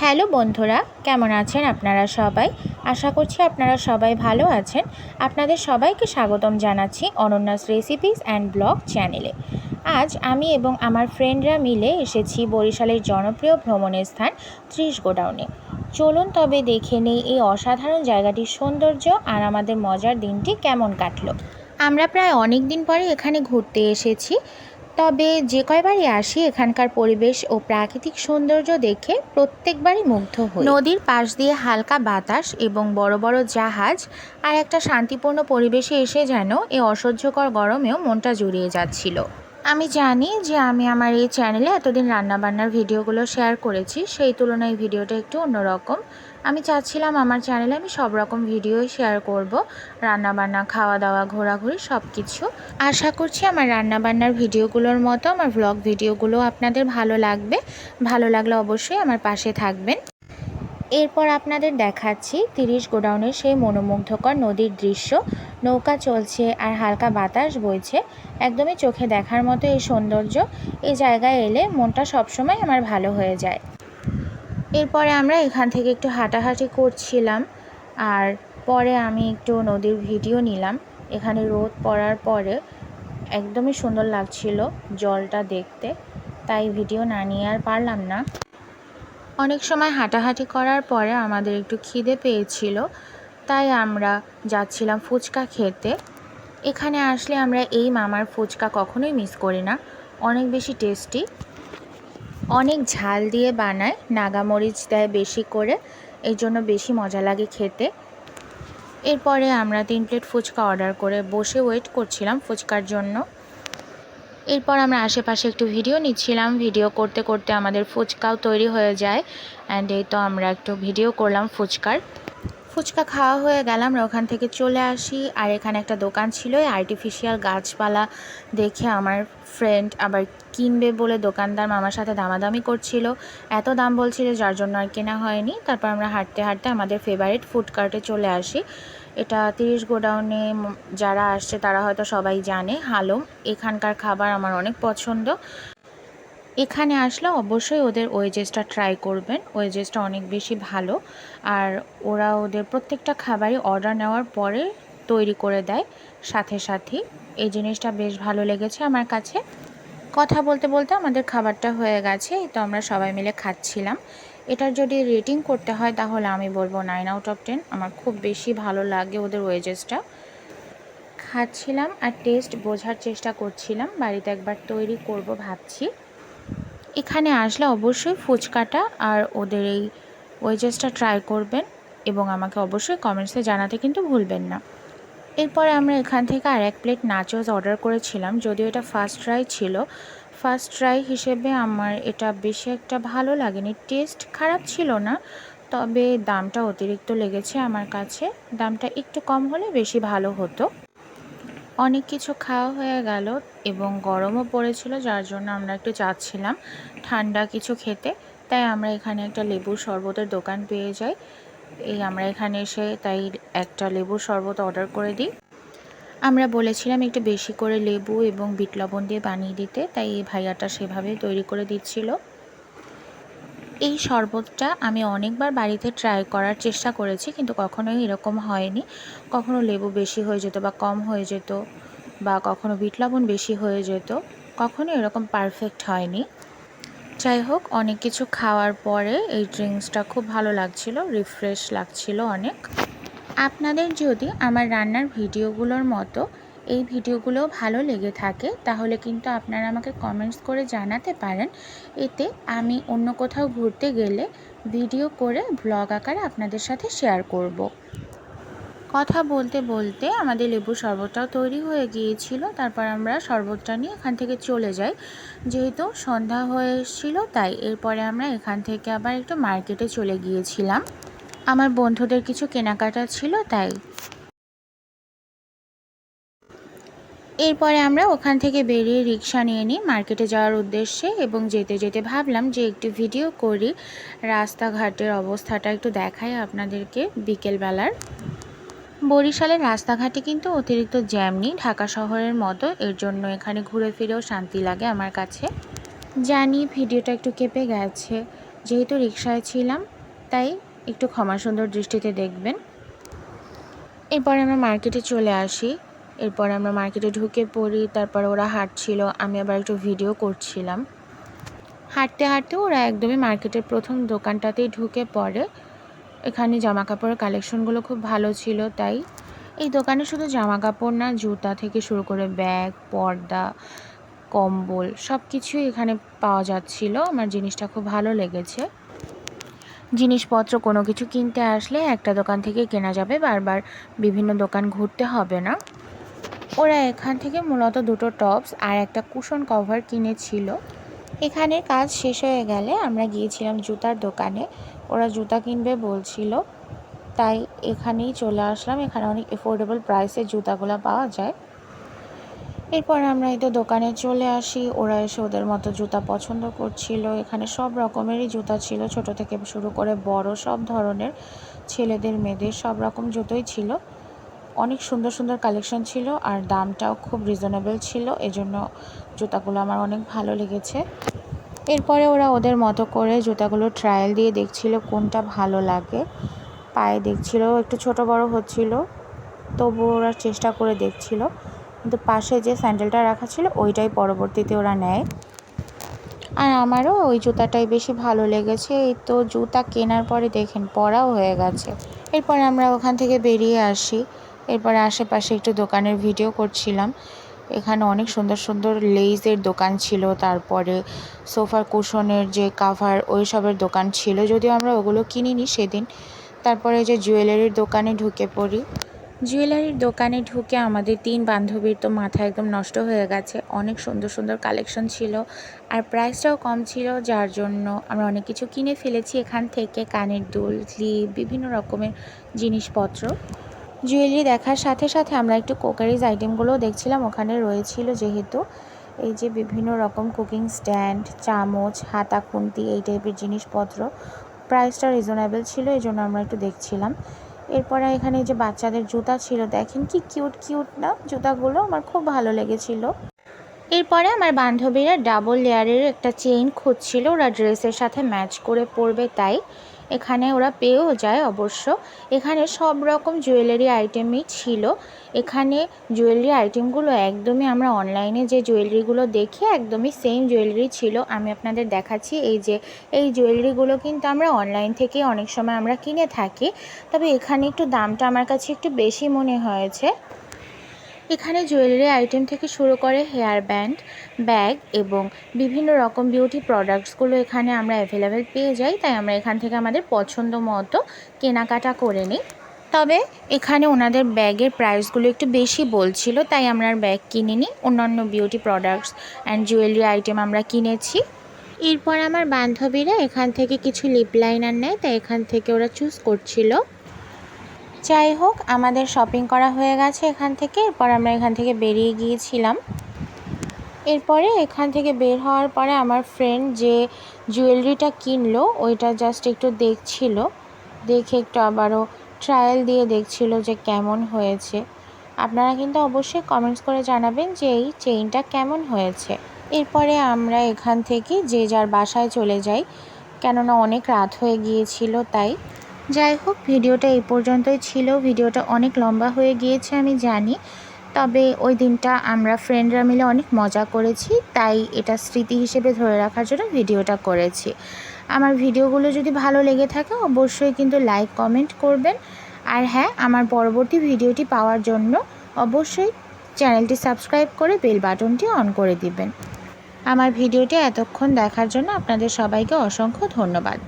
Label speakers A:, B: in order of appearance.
A: Hello বন্ধুরা, কেমন আছেন আপনারা সবাই? আশা করছি আপনারা সবাই ভালো আছেন। আপনাদের সবাইকে স্বাগতম জানাচ্ছি অনন্যাস রেসিপিস অ্যান্ড ব্লগ চ্যানেলে। আজ আমি এবং আমার ফ্রেন্ডরা মিলে এসেছি বরিশালের জনপ্রিয় ভ্রমণের স্থান ত্রিশ গোডাউনে। চলুন তবে দেখে নেই এই অসাধারণ জায়গাটির সৌন্দর্য আর আমাদের মজার দিনটি কেমন কাটলো। আমরা প্রায় অনেক দিন পরে এখানে ঘুরতে এসেছি। তবে যে কয়বারই আসি, এখানকার পরিবেশ ও প্রাকৃতিক সৌন্দর্য দেখে প্রত্যেকবারই মুগ্ধ হই। নদীর পাশ দিয়ে হালকা বাতাস এবং বড় বড় জাহাজ আর একটা শান্তিপূর্ণ পরিবেশে এসে যেন এ অসহ্যকর গরমেও মনটা জুড়িয়ে যাচ্ছিল। আমি জানি যে আমি আমার এই চ্যানেলে এতদিন রান্নাবান্নার ভিডিওগুলো শেয়ার করেছি, সেই তুলনায় ভিডিওটা একটু অন্যরকম। আমি চাচ্ছিলাম আমার চ্যানেলে আমি সব রকম ভিডিওই শেয়ার করব, রান্নাবান্না খাওয়া দাওয়া ঘোরাঘুরি সব কিছু আশা করছি আমার রান্নাবান্নার ভিডিওগুলোর মতো, আমার ব্লগ ভিডিওগুলো আপনাদের ভালো লাগবে। ভালো লাগলে অবশ্যই আমার পাশে থাকবেন। এরপর আপনাদের দেখাচ্ছি তিরিশ গোডাউনের সেই মনোমুগ্ধকর নদীর দৃশ্য। নৌকা চলছে আর হালকা বাতাস বইছে। একদমই চোখে দেখার মতো এই সৌন্দর্য, এই জায়গায় এলে মনটা সবসময় আমার ভালো হয়ে যায়। এরপরে আমরা এখান থেকে একটু হাঁটাহাঁটি করছিলাম আর পরে আমি একটু নদীর ভিডিও নিলাম। এখানে রোদ পড়ার পরে একদমই সুন্দর লাগছিল জলটা দেখতে, তাই ভিডিও না নিয়ে আর পারলাম না। অনেক সময় হাঁটাহাঁটি করার পরে আমাদের একটু খিদে পেয়েছিল তাই আমরা যাচ্ছিলাম ফুচকা খেতে। এখানে আসলে আমরা এই মামার ফুচকা কখনোই মিস করি না। অনেক বেশি টেস্টি অনেক ঝাল দিয়ে বানায়, নাগামরিচ দেয় বেশি করে এই জন্য বেশি মজা লাগে খেতে। এরপরে আমরা তিন প্লেট ফুচকা অর্ডার করে বসে ওয়েট করছিলাম ফুচকার জন্য। এরপর আমরা আশেপাশে একটু ভিডিও নিচ্ছিলাম। ভিডিও করতে করতে আমাদের ফুচকাও তৈরি হয়ে যায়। অ্যান্ড এই তো আমরা একটু ভিডিও করলাম ফুচকার। ফুচকা খাওয়া হয়ে গেল আমরা ওখান থেকে চলে আসি। আর এখানে একটা দোকান ছিল আর্টিফিশিয়াল গাছপালা দেখে আমার ফ্রেন্ড আবার কিনবে বলে দোকানদার মামার সাথে দামাদামি করছিল। এত দাম বলছিল যার জন্য আর কেনা হয়নি। তারপর আমরা হাঁটতে হাঁটতে আমাদের ফেভারিট ফুড কার্টে চলে আসি। এটা তিরিশ গোডাউনে যারা আসছে তারা হয়তো সবাই জানে, হালম। এখানকার খাবার আমার অনেক পছন্দ। এখানে আসলে অবশ্যই ওদের ওয়েজেসটা ট্রাই করবেন। ওয়েজেসটা অনেক বেশি ভালো। আর ওরা ওদের প্রত্যেকটা খাবারই অর্ডার নেওয়ার পরে তৈরি করে দেয় সাথে সাথেই। এই জিনিসটা বেশ ভালো লেগেছে আমার কাছে। কথা বলতে বলতে আমাদের খাবারটা হয়ে গেছে তো আমরা সবাই মিলে খাচ্ছিলাম। এটার যদি রেটিং করতে হয় তাহলে আমি বলব নাইন আউট অফ টেন আমার খুব বেশি ভালো লাগে ওদের ওয়েজেসটা। খাচ্ছিলাম আর টেস্ট বোঝার চেষ্টা করছিলাম। বাড়িতে একবার তৈরি করব ভাবছি। এখানে আসলে অবশ্যই ফুচকাটা আর ওদের এই ওয়েজেসটা ট্রাই করবেন এবং আমাকে অবশ্যই কমেন্টসে জানাতে কিন্তু ভুলবেন না। এরপরে আমরা এখান থেকে আর এক প্লেট নাচোস অর্ডার করেছিলাম, যদিও এটা ফার্স্ট ট্রাই ছিল। ফার্স্ট ট্রাই হিসেবে আমার এটা বেশি একটা ভালো লাগেনি টেস্ট খারাপ ছিল না, তবে দামটা অতিরিক্ত লেগেছে আমার কাছে। দামটা একটু কম হলে বেশি ভালো হতো। অনেক কিছু খাওয়া হয়ে গেল এবং গরমও পড়েছিল, যার জন্য আমরা একটু চাচ্ছিলাম ঠান্ডা কিছু খেতে। তাই আমরা এখানে একটা লেবুর শরবতের দোকান পেয়ে যাই। এই আমরা এখানে এসে তাই একটা লেবুর শরবত অর্ডার করে দিই। আমরা বলেছিলাম একটু বেশি করে লেবু এবং বিট লবণ দিয়ে বানিয়ে দিতে, তাই এই ভাইয়াটা সেভাবে তৈরি করে দিচ্ছিল। এই শরবতটা আমি অনেকবার বাড়িতে ট্রাই করার চেষ্টা করেছি, কিন্তু কখনোই এরকম হয়নি। কখনো লেবু বেশি হয়ে যেত বা কম হয়ে যেত বা কখনো বিট লবণ বেশি হয়ে যেত কখনো এরকম পারফেক্ট হয়নি। যাই হোক, অনেক কিছু খাওয়ার পরে এই ড্রিঙ্কসটা খুব ভালো লাগছিল রিফ্রেশ লাগছিল অনেক। আপনাদের যদি আমার রান্নার ভিডিওগুলোর মতো এই ভিডিওগুলো ভালো লেগে থাকে, তাহলে কিন্তু আপনারা আমাকে কমেন্টস করে জানাতে পারেন। এতে আমি অন্য কোথাও ঘুরতে গেলে ভিডিও করে ব্লগ আকারে আপনাদের সাথে শেয়ার করব। কথা বলতে বলতে আমাদের লেবু শরবতটাও তৈরি হয়ে গিয়েছিল, তারপর আমরা শরবতটা নিয়ে এখান থেকে চলে যাই। যেহেতু সন্ধ্যা হয়ে এসেছিল তাই এরপরে আমরা এখান থেকে আবার একটু মার্কেটে চলে গিয়েছিলাম। আমার বন্ধুদের কিছু কেনাকাটা ছিল তাই এরপরে আমরা ওখান থেকে বেরিয়ে রিক্সা নিয়ে নিই মার্কেটে যাওয়ার উদ্দেশ্যে এবং যেতে যেতে ভাবলাম যে একটু ভিডিও করি। রাস্তাঘাটের অবস্থাটা একটু দেখাই আপনাদেরকে বিকেলবেলার। বরিশালের রাস্তাঘাটে কিন্তু অতিরিক্ত জ্যাম নেই, ঢাকা শহরের মতো। এর জন্য এখানে ঘুরে ফিরেও শান্তি লাগে আমার কাছে। জানি ভিডিওটা একটু কেঁপে গেছে, যেহেতু রিক্সায় ছিলাম, তাই একটু ক্ষমা সুন্দর দৃষ্টিতে দেখবেন। এরপরে আমরা মার্কেটে চলে আসি। এরপর আমরা মার্কেটে ঢুকে পড়ি, তারপর ওরা হাঁটছিল, আমি আবার একটু ভিডিও করছিলাম। হাঁটতে হাঁটতে ওরা একদমই মার্কেটের প্রথম দোকানটাতেই ঢুকে পড়ে। এখানে জামা কাপড়ের কালেকশনগুলো খুব ভালো ছিল, তাই এই দোকানে শুধু জামা কাপড় না, জুতা থেকে শুরু করে ব্যাগ, পর্দা, কম্বল সব কিছুই এখানে পাওয়া যাচ্ছিল। আমার জিনিসটা খুব ভালো লেগেছে। জিনিসপত্র কোনো কিছু কিনতে আসলে একটা দোকান থেকে কেনা যাবে, বারবার বিভিন্ন দোকান ঘুরতে হবে না। ওরা এখান থেকে মূলত দুটো টপস আর একটা কুশন কভার কিনেছিল। এখানের কাজ শেষ হয়ে গেলে আমরা গিয়েছিলাম জুতার দোকানে। ওরা জুতা কিনবে বলছিল। তাই এখানেই চলে আসলাম। এখানে অনেক এফোর্ডেবল প্রাইসে জুতাগুলো পাওয়া যায়। এরপর আমরা এই তো দোকানে চলে আসি। ওরা এসে ওদের মতো জুতা পছন্দ করছিল। এখানে সব রকমেরই জুতা ছিল। ছোট থেকে শুরু করে বড় সব ধরনের ছেলেদের, মেয়েদের সব রকম জুতোই ছিল। অনেক সুন্দর সুন্দর কালেকশন ছিল আর দামটাও খুব রিজনেবল ছিল, এজন্য জুতাগুলো আমার অনেক ভালো লেগেছে। এরপরে ওরা ওদের মতো করে জুতাগুলো ট্রায়াল দিয়ে দেখছিল কোনটা ভালো লাগে। পায়ে দেখছিল, একটু ছোট বড় হচ্ছিল, তবু ওরা চেষ্টা করে দেখছিল। কিন্তু পাশে যে স্যান্ডেলটা রাখা ছিল, ওইটাই পরবর্তীতে ওরা নেয়। আর আমারও ওই জুতাটাই বেশি ভালো লেগেছে। এই তো জুতা কেনার পরে দেখেন, পরাও হয়ে গেছে। এরপর আমরা ওখান থেকে বেরিয়ে আসি। এরপরে আশেপাশে একটু দোকানের ভিডিও করছিলাম। এখানে অনেক সুন্দর সুন্দর লেইজের দোকান ছিল, তারপরে সোফার কুশনের যে কাভার ওই সবের দোকান ছিল, যদিও আমরা ওগুলো কিনিনি সেদিন। তারপরে যে জুয়েলারির দোকানে ঢুকে পড়ি। জুয়েলারির দোকানে ঢুকে আমাদের তিন বান্ধবীর তো মাথা একদম নষ্ট হয়ে গেছে। অনেক সুন্দর সুন্দর কালেকশন ছিল আর প্রাইসটাও কম ছিল, যার জন্য আমরা অনেক কিছু কিনে ফেলেছি এখান থেকে। কানের দুল ক্লিপ বিভিন্ন রকমের জিনিসপত্র। জুয়েলারি দেখার সাথে সাথে আমরা একটু কোকারিজ আইটেমগুলোও দেখছিলাম, ওখানে রয়েছিল যেহেতু। এই যে বিভিন্ন রকম কুকিং স্ট্যান্ড, চামচ, হাতা খুন্তি, এই টাইপের জিনিসপত্র, প্রাইসটা রিজনেবল ছিল, এই জন্য আমরা একটু দেখছিলাম। এরপরে এখানে যে বাচ্চাদের জুতা ছিল, দেখেন কি কিউট কিউট না? জুতাগুলো আমার খুব ভালো লেগেছিল। এরপরে আমার বান্ধবীরা ডাবল লেয়ারের একটা চেইন খুঁজছিল, ওরা ড্রেসের সাথে ম্যাচ করে পরবে তাই। এখানে ওরা পেয়েও যায় অবশ্য। এখানে সব রকম জুয়েলারি আইটেমই ছিল। এখানে জুয়েলারি আইটেমগুলো একদমই আমরা অনলাইনে যে জুয়েলারিগুলো দেখি, একদমই সেম জুয়েলারি ছিল। আমি আপনাদের দেখাচ্ছি এই যে, এই জুয়েলারিগুলো কিন্তু আমরা অনলাইন থেকে অনেক সময় আমরা কিনে থাকি। তবে এখানে একটু দামটা আমার কাছে একটু বেশি মনে হয়েছে। এখানে জুয়েলারি আইটেম থেকে শুরু করে হেয়ার ব্যান্ড, ব্যাগ এবং বিভিন্ন রকম বিউটি প্রোডাক্টসগুলো এখানে আমরা অ্যাভেলেবেল পেয়ে যাই। তাই আমরা এখান থেকে আমাদের পছন্দ মতো কেনাকাটা করে নিই। তবে এখানে ওনাদের ব্যাগের প্রাইসগুলো একটু বেশি বলছিল, তাই আমরা ব্যাগ কিনিনি। অন্যান্য beauty products and jewellery item আমরা কিনেছি। এরপর আমার বান্ধবীরা এখান থেকে কিছু লিপ লাইনার নেয়, তাই এখান থেকে ওরা চুজ করছিল। যাই হোক, আমাদের শপিং করা হয়ে গেছে এখান থেকে। এরপর আমরা এখান থেকে বেরিয়ে গিয়েছিলাম। এরপরে এখান থেকে বের হওয়ার পরে আমার ফ্রেন্ড যে জুয়েলারিটা কিনলো, ওইটা জাস্ট একটু দেখছিল। দেখে একটু আবারও ট্রায়াল দিয়ে দেখছিল যে কেমন হয়েছে। আপনারা কিন্তু অবশ্যই কমেন্টস করে জানাবেন যে এই চেইনটা কেমন হয়েছে। এরপরে আমরা এখান থেকে যে যার বাসায় চলে যাই। কেননা অনেক রাত হয়ে গিয়েছিল তাই। যাই হোক, ভিডিওটা এই পর্যন্তই ছিল। ভিডিওটা অনেক লম্বা হয়ে গিয়েছে, আমি জানি। তবে ওই দিনটা আমরা ফ্রেন্ডরা মিলে অনেক মজা করেছি, তাই এটা স্মৃতি হিসেবে ধরে রাখার জন্য ভিডিওটা করেছি। আমার ভিডিওগুলো যদি ভালো লেগে থাকে, অবশ্যই কিন্তু লাইক কমেন্ট করবেন। আর হ্যাঁ আমার পরবর্তী ভিডিওটি পাওয়ার জন্য অবশ্যই চ্যানেলটি সাবস্ক্রাইব করে বেল বাটনটি অন করে দিবেন। আমার ভিডিওটি এতক্ষণ দেখার জন্য আপনাদের সবাইকে অসংখ্য ধন্যবাদ।